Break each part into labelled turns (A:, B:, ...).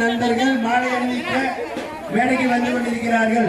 A: நண்பர்கள் மாலை அணிவிக்க வேலைக்கு வந்து கொண்டிருக்கிறார்கள்.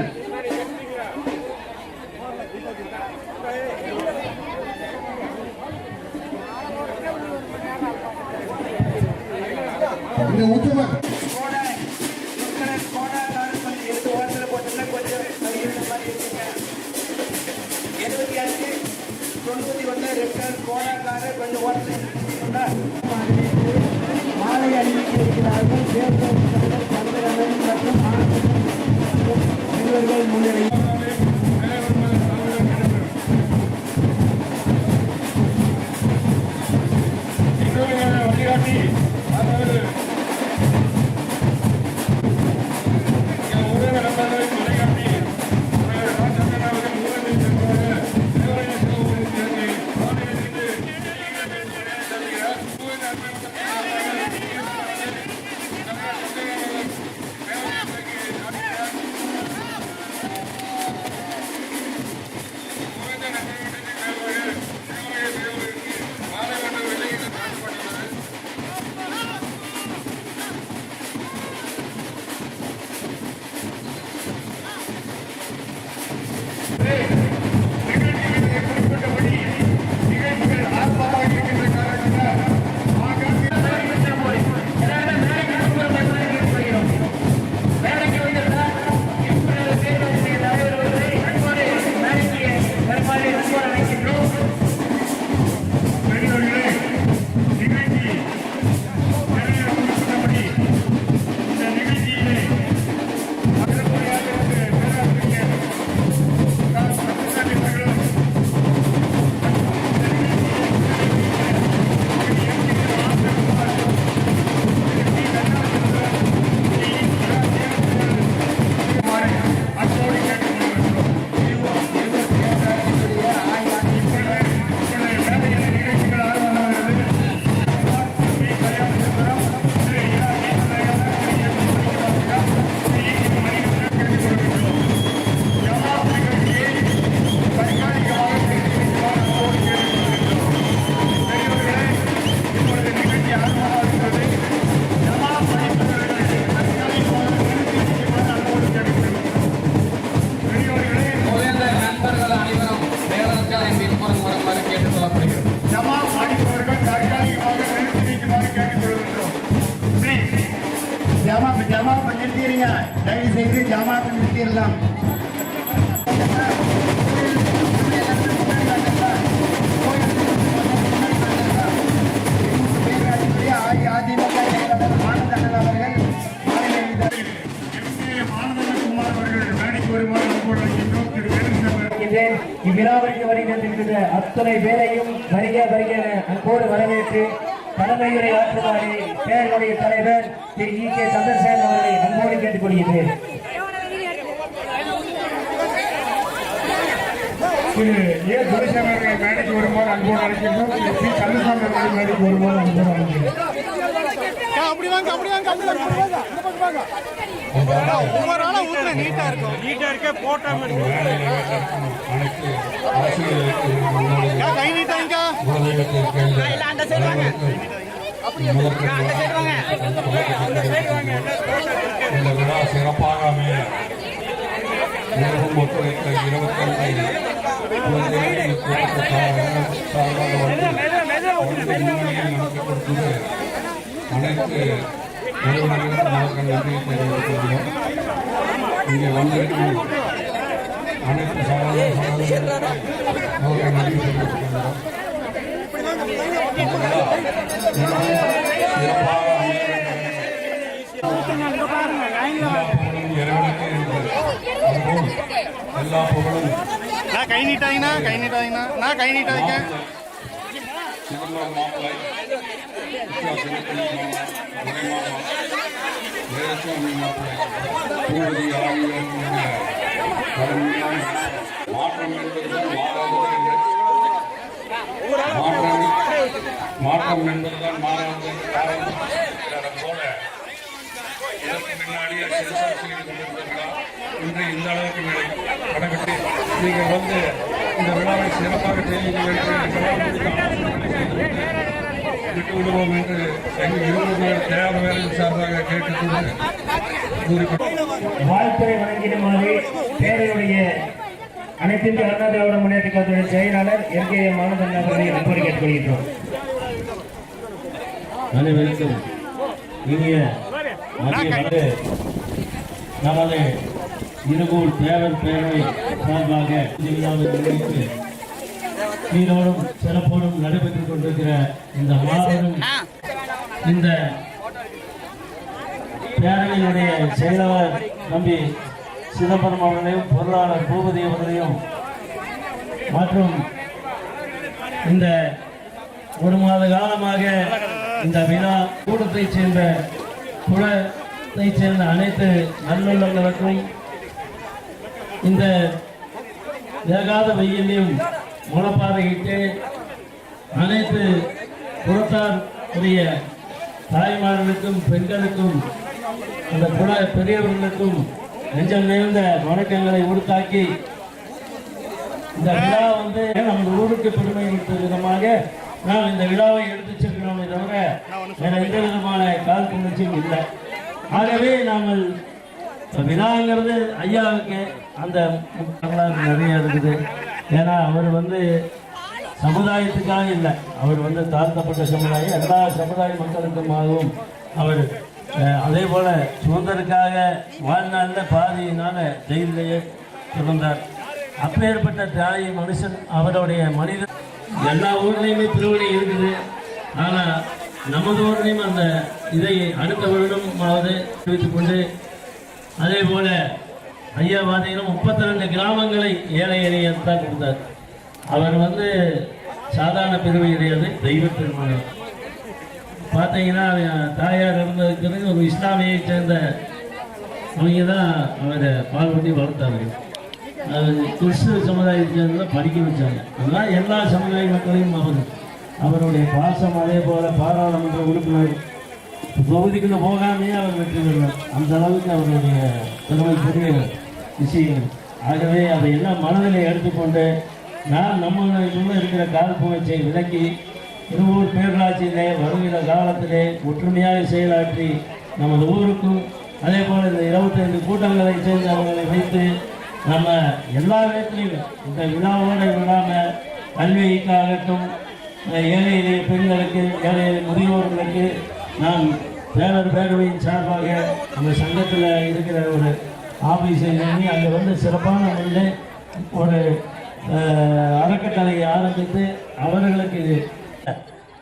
B: அத்தனை பேரையும் வருக வருக அன்போடு வரவேற்று தலைமையுரை ஆற்றுமாறு பேரனுடைய தலைவர் திரு இ கே சந்திரசேகரன் அவர்களை அன்போடு கேட்டுக்கொள்கிறேன்
C: திரு ஏ துரைசாமி மேடைக்கு வருமாறு அன்போடு அழைக்கின்றோம். திரு பி கந்தசாமி மேடைக்கு வருமாறு அன்போடு அழைக்கின்றோம்.
D: அப்படி வாங்க அப்படி வாங்க அப்படி வாங்க அப்படி வாங்க. இந்த பக்கம் வாங்க. ஒவ்வொரு ஆளா நீட்டா இருக்கும். நீட்டா இருக்க போட்டோ கை நீட்டாங்க
E: அந்த சைடு வாங்க இந்த விழா சிறப்பாக அமைய உலகம் ஒத்துழைத்த இருபத்தைந்து குழந்தைகள் அனைத்து நிறுவனங்களும் நமக்கு நன்றியை தெரிவித்துக் கொள்கிறோம் இங்கே வந்திருக்கும் அனைத்து சகோதர சகோதரர்களுக்கும் நமக்கு நன்றி தெரிவித்துக் கொள்கிறோம் எல்லா புகழும்
D: நான் கை நீட்டாங்கண்ணா கை நீட்டாங்கண்ணா நான் கை நீட்டாங்க
E: சிவந்தோர் மாப்பிள்ளை வித்தியாசத்தில் மாப்பிள்ளை பூபதி கடுமையான மாற்றம் என்பதுதான் மாறாதது என்று மாற்றம். மாற்றம் என்பதுதான் மாறாதது காரணம் இதற்கு இன்று இந்த அளவுக்கு நீங்கள் வந்து இந்த விழாவை சிறப்பாக என்று விட்டு விடுவோம் என்று எங்கள் இருவர் தேவையான சார்பாக கேட்டுக்கொண்டு
B: வாழ்த்துறை வழங்கிடுமாறு பேரையுடைய அனைத்து இந்திய அண்ணா திராவிட முன்னேற்ற கழகத்தின் செயலாளர் என் கே எம் ஆனந்தன் அவர்களை அன்போடு கேட்டுக்கொள்கின்றோம்
F: அனைவருக்கும் இனிய வந்து நமது இருகூர் தேவர் பேரவை சார்பாக சீரோடும் சிறப்போடும் நடைபெற்றுக் கொண்டிருக்கிற இந்த மாபெரும் இந்த பேரவையினுடைய செயலாளர் தம்பி சிதம்பரம் அவர்களையும் பொருளாளர் பூபதி அவர்களையும் மற்றும் இந்த ஒரு மாத காலமாக இந்த விழா கூட்டத்தைச் சேர்ந்த குளத்தை சேர்ந்த அனைத்து நல்லுள்ளங்களுக்கும் இந்த வேகாத வெயிலையும் முளப்பாறையிட்டு அனைத்து புறத்தார் தாய்மார்களுக்கும் பெண்களுக்கும் அந்த குல பெரியவர்களுக்கும் நெஞ்சம் நிறைந்த வணக்கங்களை உடுத்தாக்கி இந்த விழா வந்து நம்ம ஊருக்கு பெருமை விதமாக நாம் இந்த விழாவை எடுத்து செல்கிறோமே தவிர வேற எந்த விதமான கால் புணர்ச்சியும் இல்லை. ஆகவே நாங்கள் விழாங்கிறது ஐயாவுக்கு அந்த வரலாறு நிறைய இருக்குது. ஏன்னா அவர் வந்து சமுதாயத்துக்காக இல்லை. அவர் வந்து தாழ்த்தப்பட்ட சமுதாயம். எல்லா சமுதாய மக்களுக்குமாகவும் அவர் அதே போல சுதந்திரக்காக வாழ்நாளில் பாதியினால ஜெயிலேயே பிறந்தார். அப்பேற்பட்ட தியாகி மனுஷன் அவருடைய மனிதன் எல்லா ஊர்லேயுமே திருவடி இருக்குது. ஆனால் நமது ஊர்லேயும் அந்த இதை அடுத்த வருடமாவது தெரிவித்துக் கொண்டு அதே போல ஐயா பார்த்தீங்கன்னா முப்பத்தி ரெண்டு கிராமங்களை ஏழை எளியத்தான் கொடுத்தார். அவர் வந்து சாதாரண பிரிவு கிடையாது தெய்வ திருமணம் பார்த்தீங்கன்னா தாயார் இருந்ததுக்கு ஒரு இஸ்லாமியை சேர்ந்த அவங்க தான் அவரை பால் வளர்த்தார்கள் கிறிஸ்துவ சமுதாயத்தை சேர்ந்த படிக்க வச்சாங்க. அதெல்லாம் எல்லா சமுதாய மக்களையும் அவர் அவருடைய பாசம் அதே போல பாராளுமன்ற உறுப்பினர் தொகுதிக்குள்ள போகாமையே அவர் வெற்றி பெறுவார். அந்த அளவுக்கு அவருடைய திறமை பெரிய விஷயங்கள் ஆகவே அதை எல்லாம் மனதில் எடுத்துக்கொண்டு நான் நம்ம இருக்கிற கால் புகழ்ச்சியை விலக்கி இருவூர் பேரூராட்சியிலே வருகிற காலத்திலே ஒற்றுமையாக செயலாற்றி நமது ஊருக்கும் அதே போல் இந்த இருபத்தைந்து கூட்டங்களை சேர்ந்து அவர்களை வைத்து நம்ம எல்லா விதத்திலையும் இந்த விழாவோடு விடாமல் கல்விக்காகட்டும் ஏழை எளிய பெண்களுக்கு ஏழை முதியோர்களுக்கு நான் பேரர் பேரவையின் சார்பாக அந்த சங்கத்தில் இருக்கிற ஒரு ஆஃபீஸை பண்ணி அங்கே வந்து சிறப்பான முறையில் ஒரு அறக்கட்டளையை ஆரம்பித்து அவர்களுக்கு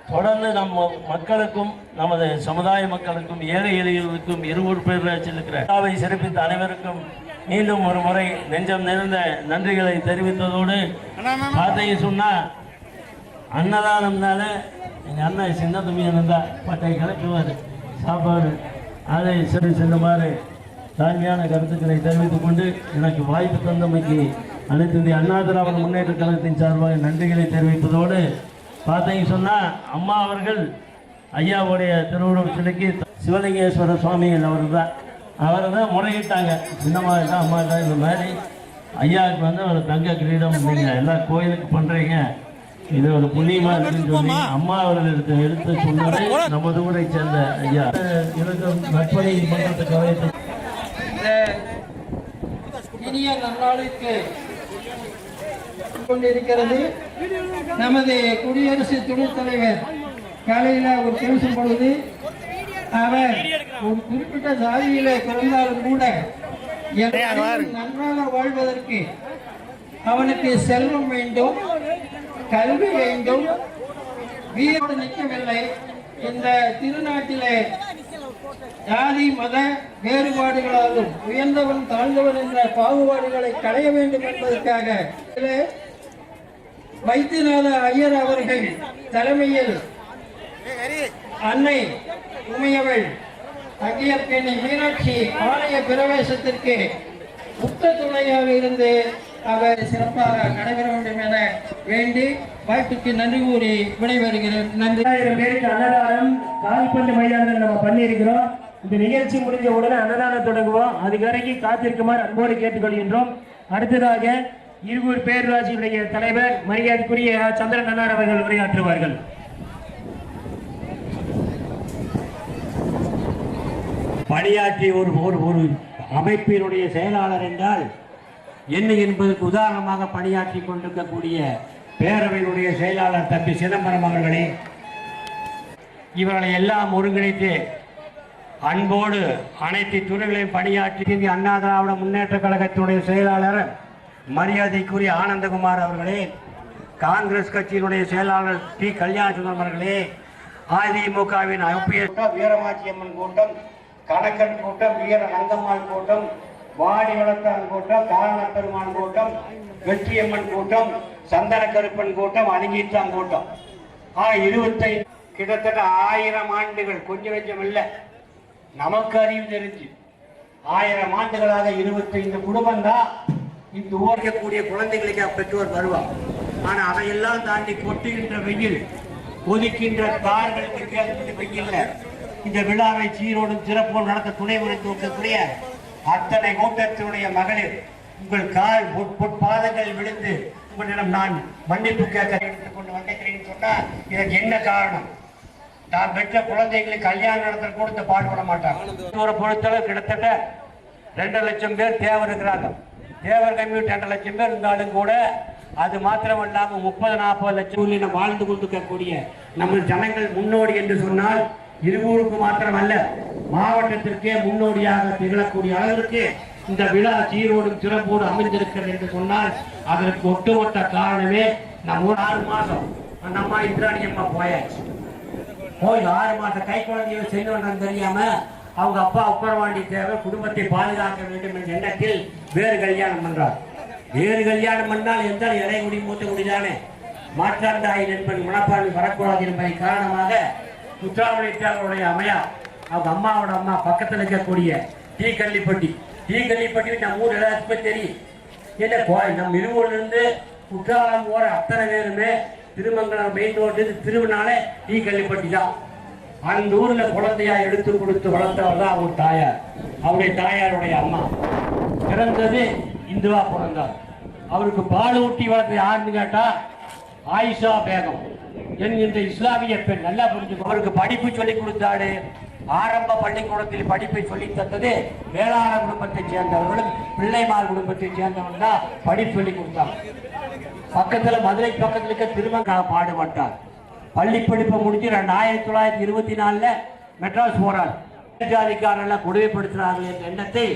F: தொடர்ந்து நம்ம மக்களுக்கும் நமது சமுதாய மக்களுக்கும் ஏழை எளியவர்களுக்கும் இருவர் பேராட்சியில் இருக்கிற விழாவை சிறப்பித்த அனைவருக்கும் மீண்டும் ஒரு முறை நெஞ்சம் நிறைந்த நன்றிகளை தெரிவித்ததோடு பார்த்தீங்க சொன்னால் அன்னதானம்னால எங்கள் அண்ணன் சின்ன தம்பி இருந்தா பட்டை கலக்குவார் சாப்பாடு. அதை சரி செல்லுமாறு தாழ்மையான கருத்துக்களை தெரிவித்துக் கொண்டு எனக்கு வாய்ப்பு தந்தமைக்கு அனைத்து இந்திய அண்ணா திராவிட முன்னேற்ற கழகத்தின் சார்பாக நன்றிகளை தெரிவிப்பதோடு பார்த்தீங்க சொன்னால் அம்மா அவர்கள் ஐயாவுடைய திருவுருவ சிலைக்கு சிவலிங்கேஸ்வர சுவாமிகள் அவர் தான் அவரை தான் முறையிட்டாங்க சின்னம்மா தான் அம்மா தான் இந்த மாதிரி. ஐயாவுக்கு வந்து ஒரு தங்க கிரீடம் நீங்கள் எல்லா கோயிலுக்கு பண்ணுறீங்க இது ஒரு புண்ணியமா இருக்குன்னு சொல்லி அம்மா அவர்கள் எடுத்து எடுத்து சொன்னது நமது ஊரை சேர்ந்த ஐயா. இருக்கும் நற்பணி மன்றத்து கவயத்தை
G: இந்த இனிய நன்னாளுக்கு கொண்டிருக்கிறது நமது குடியரசு துணைத் தலைவர் காலையில் அவர் பேசும் பொழுது அவர் ஒரு குறிப்பிட்ட சாதியில பிறந்தாலும் கூட நன்றாக வாழ்வதற்கு அவனுக்கு செல்வம் வேண்டும். கல்வி வேண்டும். வீரோடு நிற்கவில்லை. இந்த திருநாட்டிலே ஜாதி மத வேறுபாடுகளாலும் உயர்ந்தவன் தாழ்ந்தவன் என்ற பாகுபாடுகளை களைய வேண்டும் என்பதற்காக வைத்தியநாத ஐயர் அவர்கள் தலைமையில் அன்னை உமையவள் தங்கியப்பெண்ணை மீனாட்சி ஆலய பிரவேசத்திற்கு முத்த துணையாக இருந்து அவர் சிறப்பாக நடைபெற வேண்டும் என வேண்டி வாய்ப்புக்கு நன்றி கூறி விடைபெறுகிறேன். நன்றி.
B: பேருக்கு அன்னதானம் கால்பந்து மைதானத்தில் நம்ம பண்ணியிருக்கிறோம். இந்த நிகழ்ச்சி முடிஞ்ச உடனே அன்னதானம் தொடங்குவோம். அது வரைக்கும் காத்திருக்குமாறு அன்போடு கேட்டுக்கொள்கின்றோம். அடுத்ததாக இருகூர் பேரூராட்சியுடைய தலைவர் மரியாதைக்குரிய சந்திரன் நன்னார் அவர்கள் உரையாற்றுவார்கள்.
H: பணியாற்றி ஒரு ஒரு அமைப்பினுடைய செயலாளர் என்றால் என்ன என்பதற்கு உதாரணமாக பணியாற்றி கொண்டிருக்கக்கூடிய பேரவையினுடைய செயலாளர் தம்பி சிதம்பரம் அவர்களே இவர்களை எல்லாம் ஒருங்கிணைத்து அன்போடு அனைத்து துறைகளையும் பணியாற்றி அண்ணா திராவிட முன்னேற்ற கழகத்தினுடைய செயலாளர் மரியாதைக்குரிய ஆனந்தகுமார் அவர்களே காங்கிரஸ் கட்சியினுடைய செயலாளர் டி கல்யாணசுந்தரம் அவர்களே அதிமுகவின் வீரமாச்சியம்மன் கூட்டம் கணக்கன் கூட்டம் வீர ரங்கம்மாள் கூட்டம் வாடி வளர்த்தான் கூட்டம் காரண பெருமான் கூட்டம் வெற்றியம்மன் கூட்டம் சந்தன கருப்பன் கூட்டம் அணிங்கீத்தான் கூட்டம். ஆ இருபத்தைந்து கிட்டத்தட்ட ஆயிரம் ஆண்டுகள் கொஞ்சம் கொஞ்சம் இல்லை. நமக்கு அறிவு தெரிஞ்சு. ஆயிரம் ஆண்டுகளாக இருபத்தைந்து குடும்பம் தான் இந்த ஓடிக்கக்கூடிய குழந்தைகளுக்கு பெற்றோர் வருவார் ஆனா அதையெல்லாம் தாண்டி கொட்டுகின்ற வெயில் கொதிக்கின்ற தார்களுக்கு வெயில் இந்த விழாவை சீரோடும் சிறப்போடு நடத்த துணை உரைத்து வைக்கக்கூடிய அத்தனை கூட்டத்தினுடைய மகளிர் உங்கள் கால் பாதங்கள் விழுந்து உங்களிடம் நான் மன்னிப்பு கேட்க கொண்டு வந்திருக்கிறேன்னு சொன்னால் இதற்கு என்ன காரணம்? தான் பெற்ற குழந்தைகளுக்கு கல்யாணம் நடத்த கொடுத்து பாடுபட மாட்டாங்க ஒரு பொறுத்தளவு கிட்டத்தட்ட ரெண்டு லட்சம் பேர் தேவர் இருக்கிறாங்க தேவர் கம்யூனிட்டி ரெண்டு லட்சம் பேர் இருந்தாலும் கூட அது மாத்திரம் இல்லாமல் முப்பது நாற்பது லட்சம் நம்ம வாழ்ந்து கொண்டிருக்கக்கூடிய நம்ம ஜனங்கள் முன்னோடி என்று சொன்னால் இருவருக்கு மாத்திரமல்ல. மாவட்டத்திற்கே முன்னோடியாக திகழக்கூடிய அளவிற்கு இந்த விழா சீரோடும் சிறப்போடு அமைந்திருக்கிறது என்று சொன்னால் அதற்கு ஒட்டுமொத்த காரணமே நம்ம ஒரு ஆறு மாதம் அந்த அம்மா இந்திராணி அம்மா போயாச்சு. போய் ஆறு மாதம் கை குழந்தைய செய்யணும் தெரியாம அவங்க அப்பா உப்பரவாண்டி தேவை குடும்பத்தை பாதுகாக்க வேண்டும் என்ற எண்ணத்தில் வேறு கல்யாணம் பண்றார். வேறு கல்யாணம் பண்ணால் எந்த இடைமுடி மூத்த குடிதானே மாற்றாந்தாய் நண்பன் மனப்பான்மை வரக்கூடாது என்பதை காரணமாக முத்தாவணி தேவருடைய அமையா அவங்க அம்மாவோட அம்மா பக்கத்தில் இருக்கக்கூடிய டீ கள்ளிப்பட்டி டீ கள்ளிப்பட்டி நம்ம ஊர் எல்லாத்துக்குமே தெரியும். என்ன கோயில்? நம்ம இருவூர்ல இருந்து குற்றாலம் போற அத்தனை பேருமே திருமங்கலம் மெயின் ரோடு திருவண்ணாலே டீ கள்ளிப்பட்டி தான். அந்த ஊர்ல குழந்தையா எடுத்து கொடுத்து வளர்த்தவர் தான் அவங்க தாயார். அவருடைய தாயாருடைய அம்மா. பிறந்தது இந்துவா பிறந்தார். அவருக்கு பால் ஊட்டி வளர்த்தது யாருன்னு கேட்டா ஆயிஷா பேகம் என்கின்ற இஸ்லாமிய பெண். நல்லா புரிஞ்சுக்கோ. அவருக்கு படிப்பு சொல்லி கொடுத்தாரு. ஆரம்ப பள்ளிக்கூடத்தில் படிப்பை சொல்லி தந்தது வேளாண் குடும்பத்தைச் சேர்ந்தவர்களும் பிள்ளைமார் குடும்பத்தைச் சேர்ந்தவர்கள் தான் படிப்பு சொல்லி கொடுத்தாங்க. பக்கத்துல மதுரை பக்கத்துல இருக்க திருமங்கா பாடுபட்டார். பள்ளி படிப்பை முடிஞ்சு ரெண்டு ஆயிரத்தி தொள்ளாயிரத்தி இருபத்தி நாலுல மெட்ராஸ் போறார். ஜாதிக்காரெல்லாம் கொடுமைப்படுத்துறார்கள் என்ற எண்ணத்தை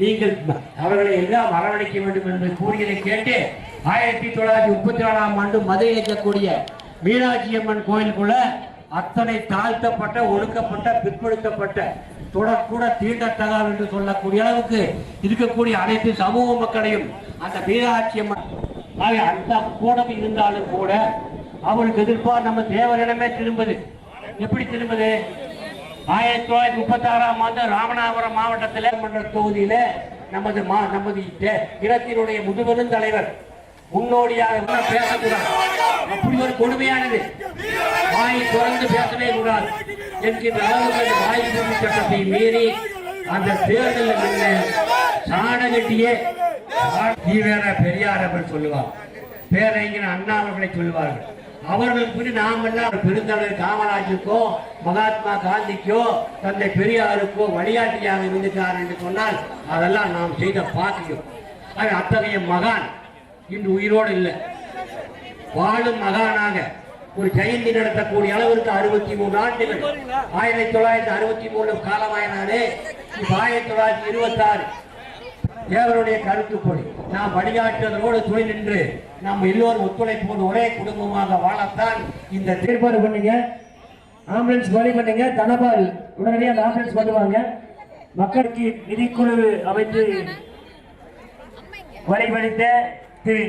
H: நீங்கள் அவர்களை எல்லாம் வரவழைக்க வேண்டும் என்று கூறியதை கேட்டு ஆயிரத்தி தொள்ளாயிரத்தி முப்பத்தி நாலாம் ஆண்டு மதுரையில் இருக்கக்கூடிய மீனாட்சி அம்மன் கோயிலுக்குள்ள அத்தனை தாழ்த்தப்பட்ட ஒடுக்கப்பட்ட பிற்படுத்தப்பட்ட தொடக்கூட தீண்டத்தகாது என்று சொல்லக்கூடிய அளவுக்கு இருக்கக்கூடிய அனைத்து சமூக மக்களையும் அந்த மீனாட்சி அம்மன் அந்த கூடம் இருந்தாலும் கூட அவருக்கு எதிர்ப்பார் நம்ம தேவரிடமே திரும்புது. எப்படி திரும்புது? ஆயிரத்தி தொள்ளாயிரத்தி முப்பத்தி ஆறாம் ஆண்டு ராமநாதபுரம் மாவட்டத்தில் மன்ற தொகுதியில நமது மா நமது தே- இனத்தினுடைய முதுபெரும் தலைவர் முன்னோடியாக கூட பேசக்கூடாது. அப்படி ஒரு கொடுமையானது. வாயை திறந்து பேசவே கூடாது. என்கின்ற அளவுக்கு வாய் பூமி சட்டத்தை மீறி அந்த தேர்தலில் நின்று சாணகட்டியே தீவிர பெரியார் அவர் சொல்லுவார் பேரறிஞர் அண்ணா அவர்களை சொல்லுவார்கள். அவர்கள் குறி நாம் எல்லாம் பெருந்தலைவர் காமராஜுக்கோ மகாத்மா காந்திக்கோ தந்தை பெரியாருக்கோ வழிகாட்டியாக இருந்துட்டார் என்று சொன்னால் அதெல்லாம் நாம் செய்த பாக்கியம். அத்தகைய மகான். இன்று உயிரோடு இல்லை. வாழும் மகானாக ஒரு ஜெயந்தி நடத்தக்கூடிய அளவிற்கு அறுபத்தி மூணு ஆண்டுகள். ஆயிரத்தி தொள்ளாயிரத்தி அறுபத்தி மூணு காலமாயினாலே இப்ப ஆயிரத்தி தொள்ளாயிரத்தி இருபத்தி ஆறு தேவருடைய கருத்துப்படி நாம் வழிகாட்டுவதோடு துணை நின்று நாம் எல்லோரும் ஒத்துழைப்போடு ஒரே குடும்பமாக வாழத்தான் இந்த
B: ஏற்பாடு பண்ணுங்க. ஆம்புலன்ஸ் வழி பண்ணுங்க. தனபால் உடனடியாக அந்த ஆம்புலன்ஸ் பண்ணுவாங்க மக்களுக்கு நிதிக்குழு அமைத்து வழிபடித்த திரு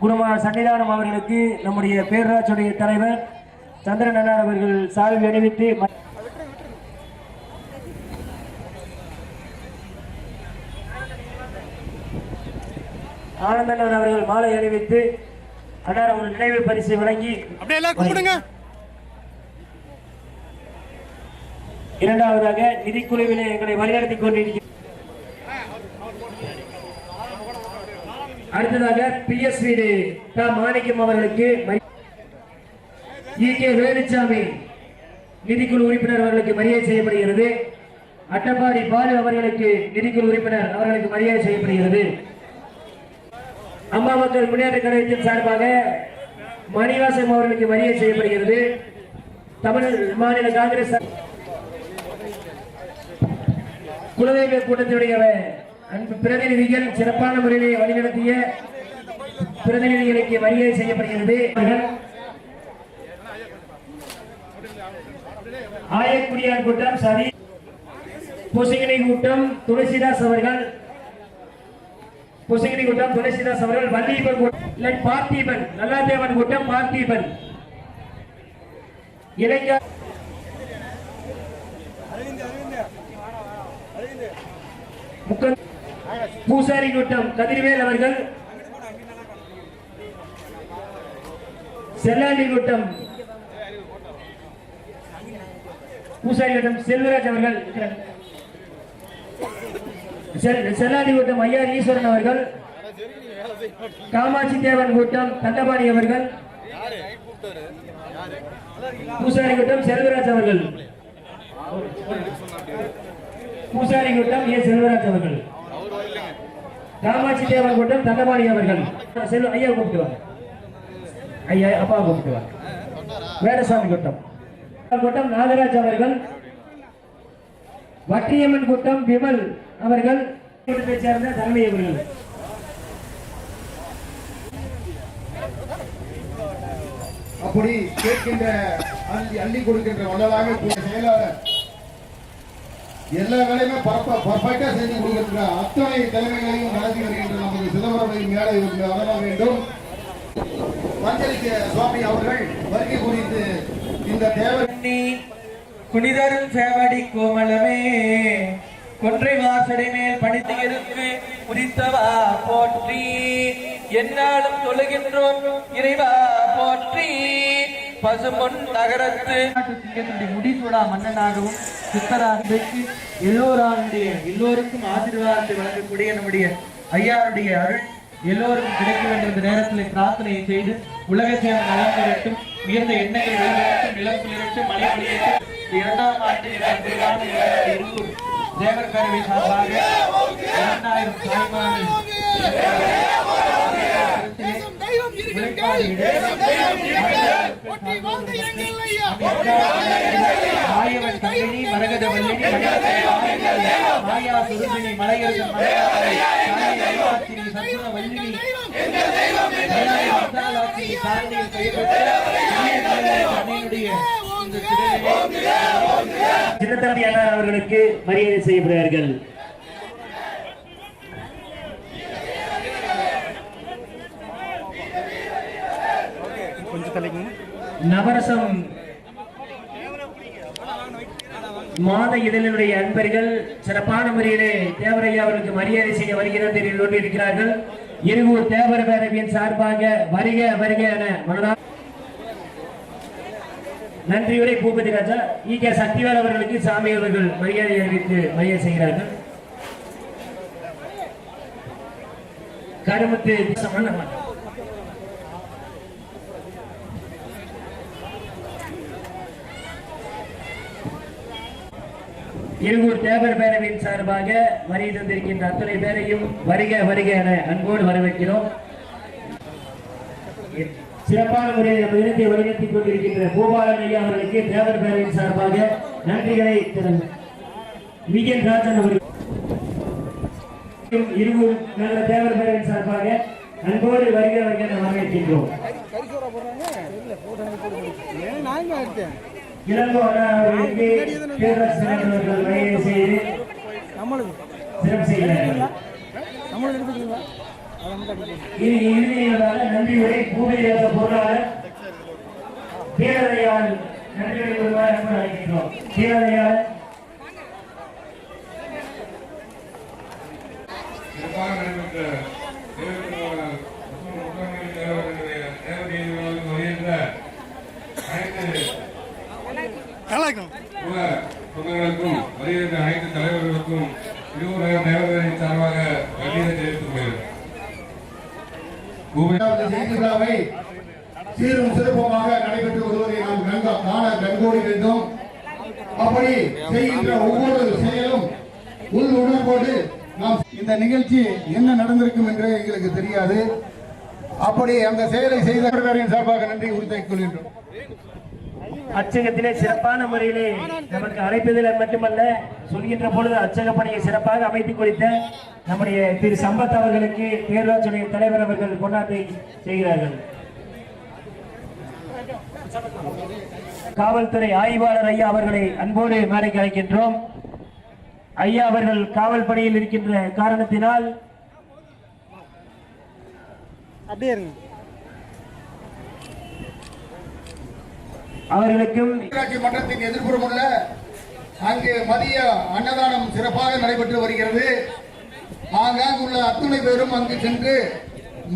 B: குருமா சன்னிதானம் அவர்களுக்கு நம்முடைய பேரூராட்சியுடைய தலைவர் சந்திரன் அவர்கள் சால்வி அணிவித்து ஆனந்தன் அவர்கள் மாலை அணிவித்து அண்ணார் அவர்கள் நினைவு பரிசு வழங்கி இரண்டாவதாக நிதிக்குழுவிலே எங்களை வழிநடத்தி கொண்டிருக்கிறார் அடுத்ததாக பி எஸ் வீடு. த மாணிக்கம் அவர்களுக்கு இ கே வேலுச்சாமி நிதிக்குழு உறுப்பினர் அவர்களுக்கு மரியாதை செய்யப்படுகிறது. அட்டப்பாடி பாலு அவர்களுக்கு நிதிக்குழு உறுப்பினர் அவர்களுக்கு மரியாதை செய்யப்படுகிறது. அம்மா மக்கள் முன்னேற்ற கழகத்தின் சார்பாக மணிவாசம் அவர்களுக்கு மரியாதை செய்யப்படுகிறது. தமிழ் மாநில காங்கிரஸ் குலதெய்வ கூட்டத்தினுடைய அன்பு பிரதிநிதிகள் சிறப்பான முறையிலே வழிநடத்திய பிரதிநிதிகளுக்கு மரியாதை செய்யப்படுகிறது. ஆயக்குடியார் கூட்டம் சரி பொசிகினி கூட்டம் துளசிதாஸ் அவர்கள். பொசிகினி கூட்டம் துளசிதாஸ் அவர்கள் வல்லீபன் கூட்டம். இல்லை பார்த்தீபன் நல்லாதேவன் கூட்டம் பார்த்தீபன். இளைஞர் முக்க- பூசாரி கூட்டம் கதிர்வேல் அவர்கள். செல்லாண்டி கூட்டம் பூசாரி கூட்டம் செல்வராஜ் அவர்கள். செல்- செல்லாண்டி கூட்டம் ஐயா ஈஸ்வரன் அவர்கள். காமாட்சி தேவன் கூட்டம் தண்டபாணி அவர்கள். பூசாரி கூட்டம் செல்வராஜ் அவர்கள். பூசாரி கூட்டம் ஏ செல்வராஜ் அவர்கள். காமாட்சி தேவன் கூட்டம் தண்டபாணி அவர்கள். செல்வ ஐயா கூப்பிட்டுவாங்க ஐயா அப்பா கூப்பிட்டுவாங்க வேடசாமி கூட்டம். கூட்டம் நாகராஜ் அவர்கள். வட்டியம்மன் கூட்டம் விமல் அவர்கள். கூட்டத்தை சேர்ந்த தன்மை அவர்கள்
C: அப்படி கேட்கின்ற அள்ளி கொடுக்கின்ற வல்லதாக செயலாளர் எல்லா வேலையுமே பர்ஃபெக்டா செஞ்சு கொடுக்கின்ற அத்தனை தலைமைகளையும் நடத்தி வருகின்ற நமது சிதம்பரம் மேடை வளர வேண்டும். மஞ்சளிக்க சுவாமி அவர்கள் வருகை குறித்து இந்த தேவை
A: குனிதரும் சேவடி கோமலமே கொன்றை வாசடை மேல் பணித்து இருக்கு குறித்தவா போற்றி. என்னாலும் தொழுகின்றோம் இறைவா போற்றி. பசுமொன் நகரத்து
I: சிங்கத்தினுடைய முடிசூடா மன்னனாகவும் சித்தராக எல்லோராருடைய எல்லோருக்கும் ஆசீர்வாதத்தை வழங்கக்கூடிய நம்முடைய ஐயாருடைய அருள் எல்லோருக்கும் கிடைக்க வேண்டிய நேரத்தில் பிரார்த்தனையை செய்து உலக சேவை நலம் பெறட்டும் உயர்ந்த எண்ணங்கள் வெளிவரட்டும் நிலம் இருக்கட்டும் மழை பொழியட்டும் இரண்டாம் ஆண்டு இருக்கும். தேவர் பேரவை சார்பாக இரண்டாயிரம் தாய்மார்கள். மாயவன் கண்ணினி மரகத வல்லினி மாயா சுருபினி மலையரச மலையாளி வல்லினி சாரணியில்
B: அவர்களுக்கு மரியாதை செய்யப்படுகிறார்கள் நவரசம் மாத இதழினுடைய அன்பர்கள் சிறப்பான முறையிலே தேவரையா அவர்களுக்கு மரியாதை செய்ய வருகிறது இருக்கிறார்கள் இருகூர் தேவர பேரவையின் சார்பாக வருக வருக என மனதா நன்றியுரை பூபதி ராஜா. இ கே சக்திவேல் அவர்களுக்கு சாமி அவர்கள் மரியாதை அறிவித்து மரியாதை செய்கிறார்கள். கருமத்து சமண- இருகூர் தேவர் பேரவையின் சார்பாக வரி தந்திருக்கின்ற அத்தனை பேரையும் வருக வருக என அன்போடு வரவேற்கிறோம். சிறப்பான முறையில் நம்ம இனத்தை வழிநடத்திக் கொண்டிருக்கின்ற பூபாலன் ஐயா அவர்களுக்கு தேவர் பேரவையின் சார்பாக நன்றிகளை விஜயன் ராஜன் அவர்கள் இருவரும் நல்ல தேவர் பேரவையின் சார்பாக அன்போடு வருகிறவர்கள் வருக என வரவேற்கின்றோம். இளங்கோ பேரரசு அவர்கள் மரியாதை செய்து சிறப்பு செய்கிறார்கள் இறுதியாக நன்றி பூமியிலாத பொருளாளர் நன்றி வருவார் என்று அழைக்கின்றோம்
E: சிறப்பாக நடைபெற்ற சொந்தங்களுக்கும் வருகின்ற அனைத்து தலைவர்களுக்கும் இருவர் தேவர்களின் சார்பாக கல்லீரை தெரிவித்துக் கொள்கிறேன்.
C: சீரும் சிறப்புமாக நடைபெற்று வருவதை நாம் கண்கா- காண கண்கோடி வேண்டும். அப்படி செய்கின்ற ஒவ்வொரு செயலும் உள் உணர்வோடு நாம் இந்த நிகழ்ச்சி என்ன நடந்திருக்கும் என்று எங்களுக்கு தெரியாது. அப்படி அந்த செயலை செய்த சார்பாக நன்றி உரித்தாக்கிக் கொள்கின்றோம்.
B: அச்சகத்திலே சிறப்பான முறையிலே நமக்கு அழைப்பதில் மட்டுமல்ல சொல்கின்ற பொழுது அச்சக பணியை சிறப்பாக அமைத்து கொடுத்த நம்முடைய திரு சம்பத் அவர்களுக்கு பேரூராட்சியுடைய தலைவர் அவர்கள் கொண்டாட்டை செய்கிறார்கள். காவல்துறை ஆய்வாளர் ஐயா அவர்களை அன்போடு மேடைக்கு அழைக்கின்றோம். ஐயா அவர்கள் காவல் பணியில் இருக்கின்ற காரணத்தினால்
D: அப்படியே இருங்க.
B: அவர்களுக்கும்
C: ஊராட்சி மன்றத்தின் எதிர்ப்புறம் உள்ள அங்கு மதிய அன்னதானம் சிறப்பாக நடைபெற்று வருகிறது. ஆங்காங்கு உள்ள அத்துணை பேரும் அங்கு சென்று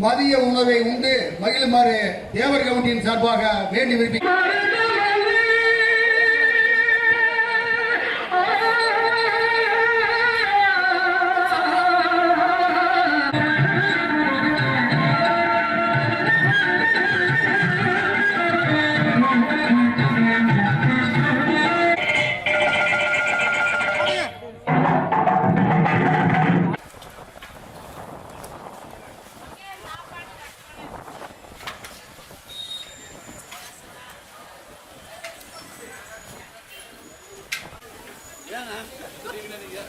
C: மதிய உணவை உண்டு மகிழுமாறு தேவர் கவுண்டியின் சார்பாக வேண்டி விரும்பி Yan ha. Ito din na niya.